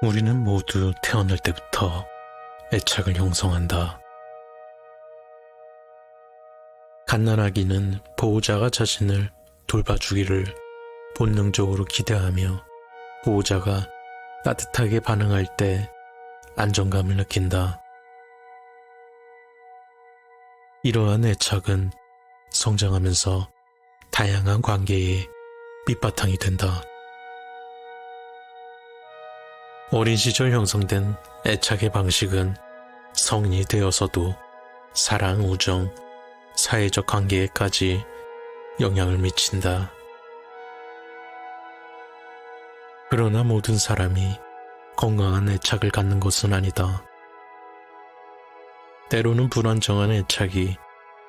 우리는 모두 태어날 때부터 애착을 형성한다. 갓난아기는 보호자가 자신을 돌봐주기를 본능적으로 기대하며 보호자가 따뜻하게 반응할 때 안정감을 느낀다. 이러한 애착은 성장하면서 다양한 관계의 밑바탕이 된다. 어린 시절 형성된 애착의 방식은 성인이 되어서도 사랑, 우정, 사회적 관계에까지 영향을 미친다. 그러나 모든 사람이 건강한 애착을 갖는 것은 아니다. 때로는 불안정한 애착이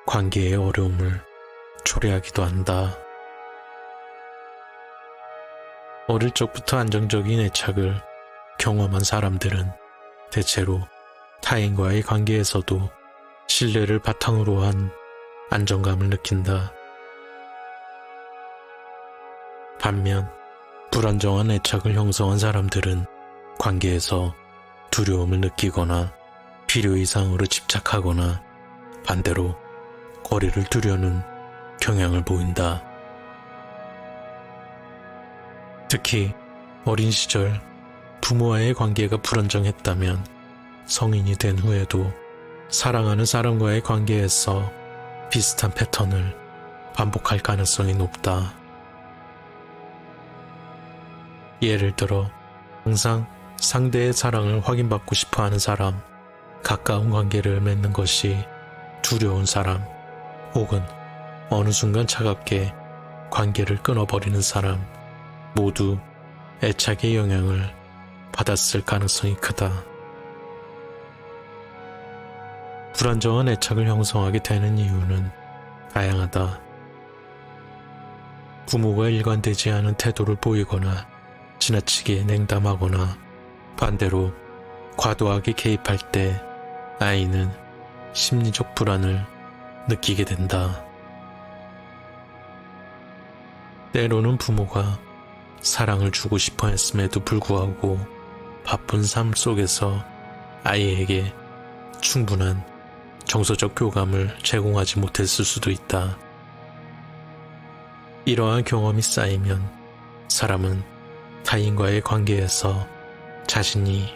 관계의 어려움을 초래하기도 한다. 어릴 적부터 안정적인 애착을 경험한 사람들은 대체로 타인과의 관계에서도 신뢰를 바탕으로 한 안정감을 느낀다. 반면 불안정한 애착을 형성한 사람들은 관계에서 두려움을 느끼거나 필요 이상으로 집착하거나 반대로 거리를 두려는 경향을 보인다. 특히 어린 시절 부모와의 관계가 불안정했다면 성인이 된 후에도 사랑하는 사람과의 관계에서 비슷한 패턴을 반복할 가능성이 높다. 예를 들어 항상 상대의 사랑을 확인받고 싶어 하는 사람, 가까운 관계를 맺는 것이 두려운 사람, 혹은 어느 순간 차갑게 관계를 끊어버리는 사람, 모두 애착의 영향을 받았을 가능성이 크다. 불안정한 애착을 형성하게 되는 이유는 다양하다. 부모가 일관되지 않은 태도를 보이거나 지나치게 냉담하거나 반대로 과도하게 개입할 때 아이는 심리적 불안을 느끼게 된다. 때로는 부모가 사랑을 주고 싶어 했음에도 불구하고 바쁜 삶 속에서 아이에게 충분한 정서적 교감을 제공하지 못했을 수도 있다. 이러한 경험이 쌓이면 사람은 타인과의 관계에서 자신이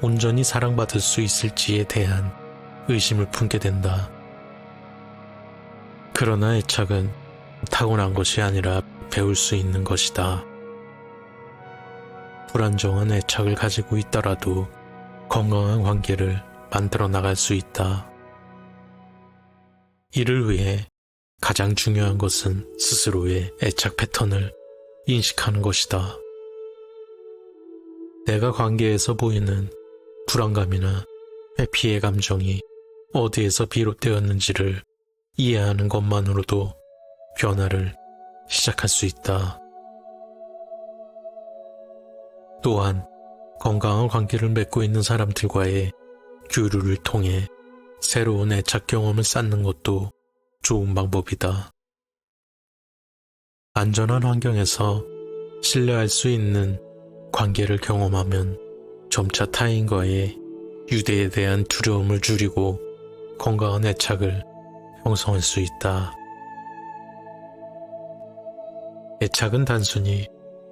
온전히 사랑받을 수 있을지에 대한 의심을 품게 된다. 그러나 애착은 타고난 것이 아니라 배울 수 있는 것이다. 불안정한 애착을 가지고 있더라도 건강한 관계를 만들어 나갈 수 있다. 이를 위해 가장 중요한 것은 스스로의 애착 패턴을 인식하는 것이다. 내가 관계에서 보이는 불안감이나 회피의 감정이 어디에서 비롯되었는지를 이해하는 것만으로도 변화를 시작할 수 있다. 또한 건강한 관계를 맺고 있는 사람들과의 교류를 통해 새로운 애착 경험을 쌓는 것도 좋은 방법이다. 안전한 환경에서 신뢰할 수 있는 관계를 경험하면 점차 타인과의 유대에 대한 두려움을 줄이고 건강한 애착을 형성할 수 있다. 애착은 단순히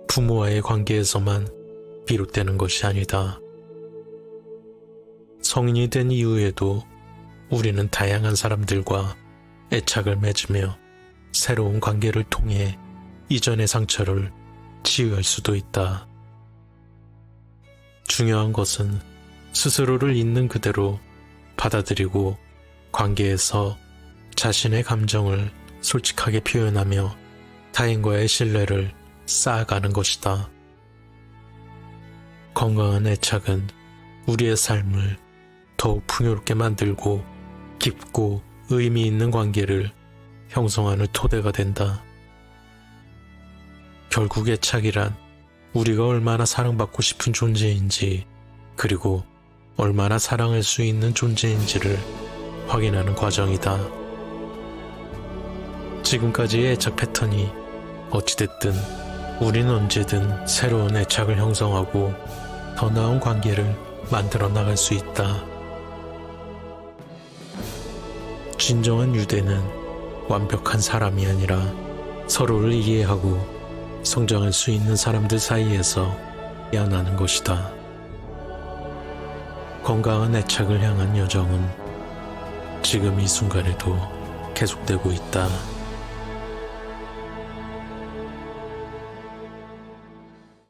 부모와의 관계에서만 비롯되는 것이 아니다. 성인이 된 이후에도 우리는 다양한 사람들과 애착을 맺으며 새로운 관계를 통해 이전의 상처를 치유할 수도 있다. 중요한 것은 스스로를 있는 그대로 받아들이고 관계에서 자신의 감정을 솔직하게 표현하며 타인과의 신뢰를 쌓아가는 것이다. 건강한 애착은 우리의 삶을 더욱 풍요롭게 만들고 깊고 의미 있는 관계를 형성하는 토대가 된다. 결국 애착이란 우리가 얼마나 사랑받고 싶은 존재인지 그리고 얼마나 사랑할 수 있는 존재인지를 확인하는 과정이다. 지금까지의 애착 패턴이 어찌됐든 우린 언제든 새로운 애착을 형성하고 더 나은 관계를 만들어 나갈 수 있다. 진정한 유대는 완벽한 사람이 아니라 서로를 이해하고 성장할 수 있는 사람들 사이에서 깨어나는 것이다. 건강한 애착을 향한 여정은 지금 이 순간에도 계속되고 있다.